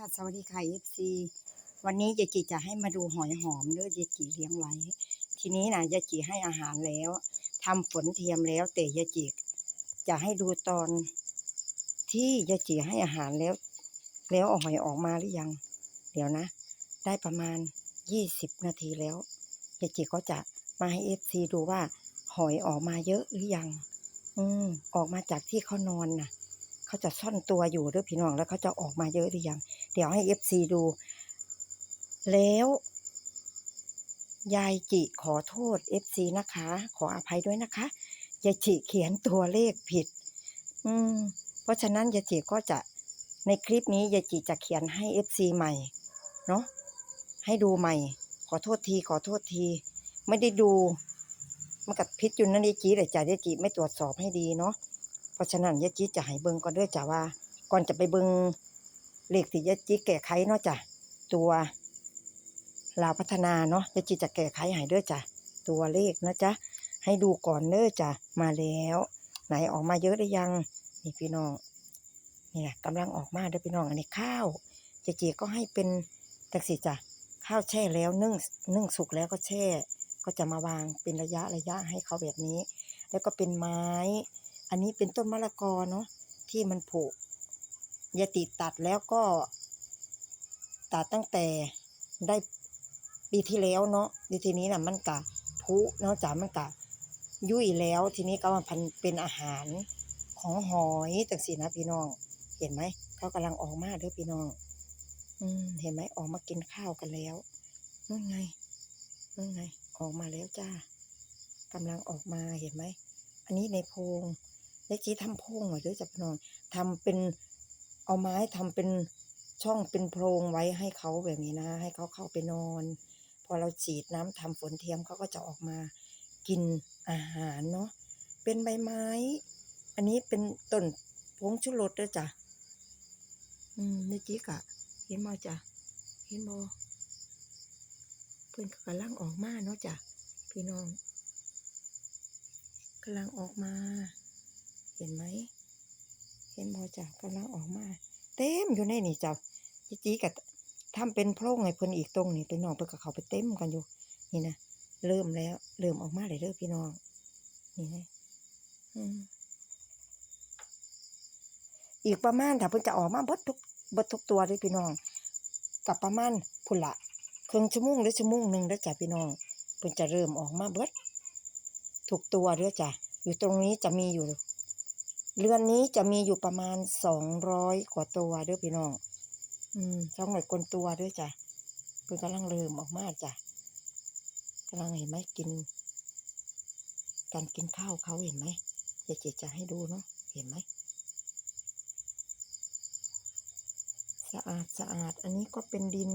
สวัสดีค่ะเอฟซีวันนี้ยายจิจะให้มาดูหอยหอมเด้อยายจิเลี้ยงไว้ ทีนี้นะยายจิให้อาหารแล้วทำฝนเทียมแล้วแต่ยายจิจะให้ดูตอน ที่ยายจิให้อาหารแล้ว แล้วเอาหอยออกมาหรือยัง เดี๋ยวนะ ได้ประมาณยี่สิบนาทีแล้วยายจิก็จะมาให้เอฟซีดูว่า หอยออกมาเยอะหรือยัง อืมออกมาจากที่เขานอนน่ะ เขาจะซ่อนตัวอยู่เด้วยพี่น้องแล้วเขาจะออกมาเยอะหรือยัง เดี๋ยวให้เอฟซีดู แล้วยายจิขอโทษเอฟซีนะคะ ขออภัยด้วยนะคะยายจิเขียนตัวเลขผิด อืม เพราะฉะนั้นยายจิก็จะในคลิปนี้ยายจิจะเขียนให้เอฟซีใหม่ เนาะให้ดูใหม่ ขอโทษที ขอโทษที ไม่ได้ดู มันกับพิษอยู่นั่นยายจีเลยจ้ะยายจีไม่ตรวจสอบให้ดีเนาะ ราะฉะนั้นยายจีจะให้เบิ่งก่อนเด้อจ้ะว่า ก่อนจะไปเบิ่งเลขที่ยายจีแก้ไขเนาะจ้ะตัวลาวพัฒนาเนาะยายจีจะแก้ไขให้เด้อจ้ะตัวเลขนะจ๊ะให้ดูก่อนเด้อจ้ะมาแล้ว ไหนออกมาเยอะหรือยังนี่พี่น้องนี่แหละกำลังออกมาเด้อพี่น้องอันนี้ข้าวยายจีก็ให้เป็นจังสิจ้ะข้าวแช่แล้วนึ่งนึ่งสุกแล้วก็แช่ ก็จะมาวางเป็นระยะระยะให้เขาแบบนี้ แล้วก็เป็นไม้ อันนี้เป็นต้นมะละกอเนาะที่มันผุยาติตัดแล้วก็ ตัดตั้งแต่ได้ปีที่แล้วเนาะดีทีนี้น่ะมันกะผุเนาะจ๋ามันกะยุ่ยแล้ว ทีนี้ก็มาพันเป็นอาหารของหอยต่างสินะพี่น้อง เห็นไหมเขากำลังออกมาเด้อพี่น้อง อืมเห็นไหมออกมากินข้าวกันแล้วนู่นไงนั่นไง ออกมาแล้วจ้ากำลังออกมาเห็นไหมอันนี้ในโพรง ยายจีทำโพรงไว้ด้วยจ้ะนองทำเป็นเอาไม้ทำเป็นช่องเป็นโพรงไว้ให้เขาแบบนี้นะ ให้เขาเข้าไปนอน พอเราฉีดน้ำทำฝนเทียมเขาก็จะออกมากินอาหารเนาะเป็นใบไม้ อันนี้เป็นต้นผงชูรสด้วยจ้ะอืมยายจีกะเห็นบ่จ้ะเห็นบ่เพื่อนก็กำลังออกมาเนาะจ้ะพี่น้องกำลังออกมา เห็นไหม เห็นบอจ้ะกำลังออกมา เต็มอยู่ในนี่จ้ะจีจีกับทำเป็นโพรงไงเพิ่นอีกตรงนี่เป็นน้องเพิ่นกับเขาไปเต็มกันอยู่ นี่นะเริ่มแล้ว เริ่มออกมาเลยเด้อพี่น้อง นี่นะอีกประมาณถ้าเพิ่นจะออกมาเบดทุกเบดทุกตัวเลยพี่น้องกับประมาณพุ่นละครึ่งชั่วโมงหรือชั่วโมงหนึ่งแล้วจ้ะพี่น้องเพิ่นจะเริ่มออกมาเบิดถูกตัวเด้อจ้ะอยู่ตรงนี้จะมีอยู่ เรือนนี้จะมีอยู่ประมาณสองร้อยกว่าตัวเด้อพี่น้อง อืมสองร้อยกว่าตัวเด้อจ้ะเพิ่นกำลังเริ่มออกมาจ้ะกำลังเห็นไหมกิน การกินข้าวเขาเห็นไหมจะเจจะให้ดูเนาะเห็นไหมสะอาดสะอาด อันนี้ก็เป็นดิน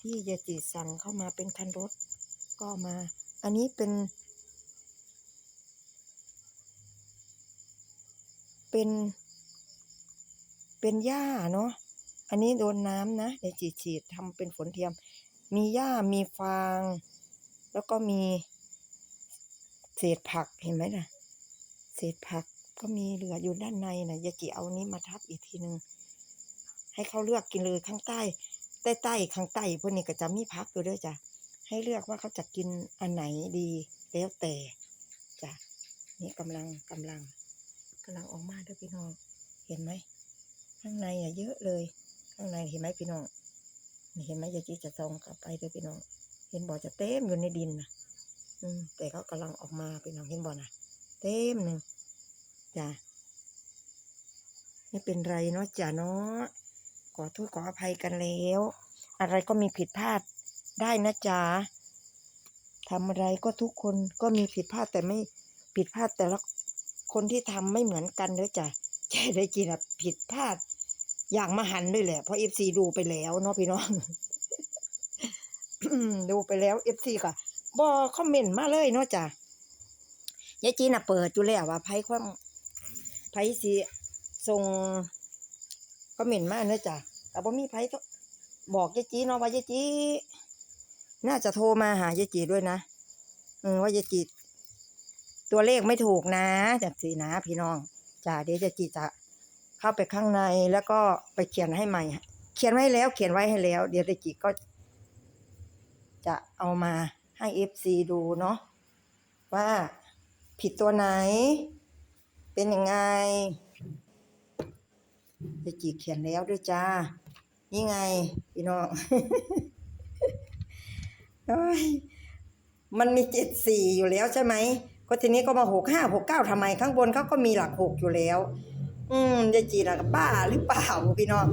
ที่ยายจิสั่งเข้ามาเป็นคันรถก็มา อันนี้เป็น เป็น เป็นหญ้าเนาะ อันนี้โดนน้ำนะยายจิฉีดทำเป็นฝนเทียม มีหญ้ามีฟาง แล้วก็มีเศษผักเห็นไหมนะเศษผักก็มีเหลืออยู่ด้านในนะยาจิเอานี้มาทับอีกทีหนึ่งให้เขาเลือกกินเลยข้างใต้ ใต้ใต้ข้างใต้พวกนี้ก็จะมีพักอยู่ด้วยจ้ะให้เลือกว่าเขาจะกินอันไหนดีแล้วแต่จ้ะนี่กำลังกำลัง กำลังออกมาด้วยพี่น้อง เห็นไหม ข้างในอะเยอะเลย ข้างในเห็นไหมพี่น้อง เห็นไหมยายจีจะซองกลับไปด้วยพี่น้อง เห็นบ่อจะเต็มอยู่ในดินนะอืม แต่เขากำลังออกมาพี่น้องเห็นบ่อนะเต็มหนึ่งจ้ะไม่เป็นไรเนาะจ้ะเนาะขอโทษขออภัยกันแล้ว อะไรก็มีผิดพลาดได้นะจ๊ะทำอะไรก็ทุกคนก็มีผิดพลาดแต่ไม่ผิดพลาดแต่ละ คนที่ทำไม่เหมือนกันเด้อจ้ะแค่ได้จีนอะผิดพลาด อย่างมหันด้วยแหละ เพราะเอฟซีดูไปแล้วเนาะพี่น้องดูไปแล้วเอฟซีก็บอคอมเมนต์มาเลยเนาะจ้ะยายจีน่ะเปิดอยู่แล้วว่าไพ่ความไพ่สีส่งก็เหม็นมากเนอะจ้ะแต่บ่มีไผก็บอกยายจีเนาะว่ายายจีน่าจะโทรมาหายายจีด้วยนะอืมว่ายายจี ตัวเลขไม่ถูกนะจากสีนะพี่น้องจ้ะเดี๋ยวยายจีจะเข้าไปข้างในแล้วก็ไปเขียนให้ใหม่ เขียนไว้แล้วเขียนไว้ให้แล้ว เดี๋ยวเจจิก็ จะเอามาให้เอฟซีดูเนาะว่าผิดตัวไหน เป็นยังไงเจจิเขียนแล้วด้วยจ้า นี่ไง พี่น้องมันมีเจ็ดสี่อยู่แล้วใช่ไหม ก็ทีนี้ก็มาหกห้าหกเก้าทำไมข้างบนเขาก็มีหลักหกอยู่แล้ว อืมยายจีน่ะบ้าหรือเปล่าพี่น้อง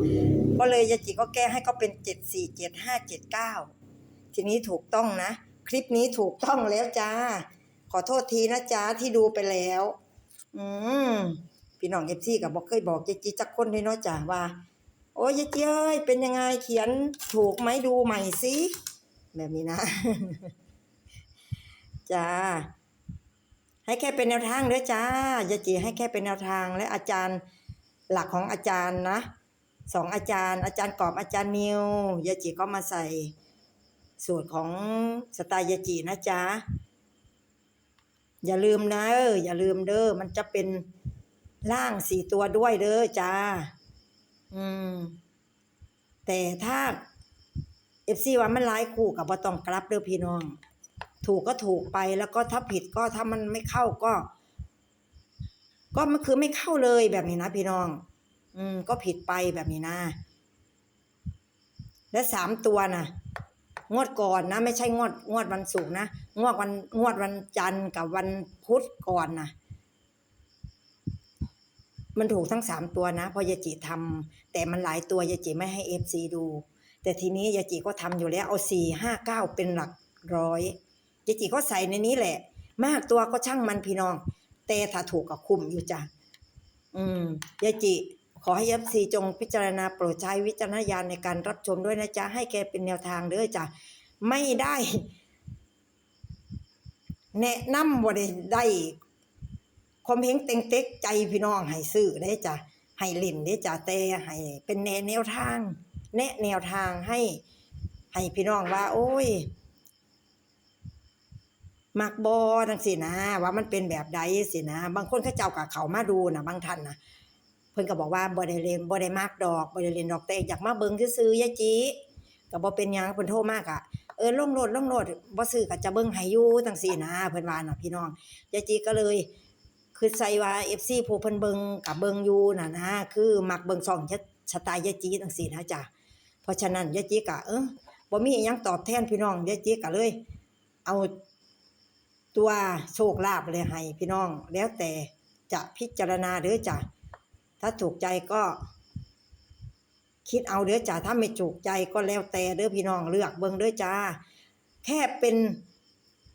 ก็เลยยายจีก็แก้ให้ก็เป็นเจ็ดสี่เจ็ดห้าเจ็ดเก้าทีนี้ถูกต้องนะ คลิปนี้ถูกต้องแล้วจ้า ขอโทษทีนะจ้าที่ดูไปแล้ว อืมพี่น้องเอฟซีกับบอกเคยบอกยายจีจักคนเลยเนาะจ้าว่า โอ้ยยายจีเอ้ยเป็นยังไงเขียนถูกไหมดูใหม่สิแบบนี้นะ จ้า ให้แค่เป็นแนวทางเด้อจ้ายายจีให้แค่เป็นแนวทางและอาจารย์หลักของอาจารย์นะสองอาจารย์ อาจารย์กอบอาจารย์นิวยายจีก็มาใส่สูตรของสไตล์ยาจีนะจ๊ะอย่าลืมนะเอออย่าลืมเด้อมันจะเป็นล่างสี่ตัวด้วยเด้อจ้า อืม แต่ถ้าเอฟซีว่ามันหลายคู่กับบ่ต้องกลับเด้อพี่น้อง ถูกก็ถูกไปแล้วก็ถ้าผิดก็ถ้ามันไม่เข้าก็ ก็มันคือไม่เข้าเลยแบบนี้นะพี่น้อง อืม ก็ผิดไปแบบนี้นะ และสามตัวน่ะ งวดก่อนนะ ไม่ใช่งวด งวดวันศุกร์นะงวดวันงวดวันจันทร์กับวันพุธก่อนนะมันถูกทั้งสามตัวนะพอยาจิทำแต่มันหลายตัวยาจิไม่ให้เอฟซีดู แต่ทีนี้ยาจิก็ทำอยู่แล้วเอาสี่ห้าเก้าเป็นหลักร้อย ยาจิก็ใส่ในนี้แหละ มากตัวก็ช่างมันพี่น้อง แต่ถ้าถูกกับคุมอยู่จ้ะอืมยาจิขอให้ยับซีจงพิจารณาโปรดใช้วิจารณญาณในการรับชมด้วยนะจ๊ะ ให้แกเป็นแนวทางเด้อจ้ะ ไม่ได้ แนะนำบ่ได้ได้ความเห็นเต็งเต็กใจพี่น้องให้ซื้อได้จ้ะ ให้ล่นได้จ้ะแต่ให้เป็นแนแนวทาง แนะแนวทางให้ ให้พี่น้องว่า โอ้ย มักบอจังสินะ ว่ามันเป็นแบบใดสินะ บางคนเขาเจ้ากับเขามาดูนะบางท่านนะเพิ่นก็บอกว่าบ่ได้เล่นบ่ได้มักดอกบ่ได้เล่นดอกแต่อยากมาเบิ่งซื่อๆยาจีก็บ่เป็นหยังเพิ่นโทรมากอะเออลงโลดลงโลดบ่ซื้อก็จะเบิ่งให้อยู่จังซี่นะเพิ่นว่าน่ะพี่น้องยาจีก็เลยคือใส่ว่า FC ผู้เพิ่นเบิ่งก็เบิ่งอยู่น่ะนะคือมักเบิ่งช่องสไตล์ยาจีจังซี่นะจ้ะเพราะฉะนั้นยาจีก็เออบ่มีหยังตอบแทนพี่น้องยาจีก็เลย เอา ตัวโชคลาภเลยให้พี่น้อง แล้วแต่จะพิจารณาเด้อจะถ้าถูกใจก็ คิดเอาเด้อจ้าถ้าไม่ถูกใจก็แล้วแต่เด้อพี่น้องเลือกเบิ่งเด้อจ้าแค่เป็น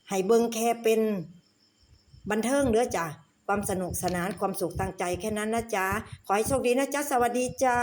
ให้เบิ่งแค่เป็นบันเทิงเด้อจ้าความสนุกสนานความสุขทางใจแค่นั้นนะจ๊ะขอให้โชคดีนะจ๊ะสวัสดีจ้า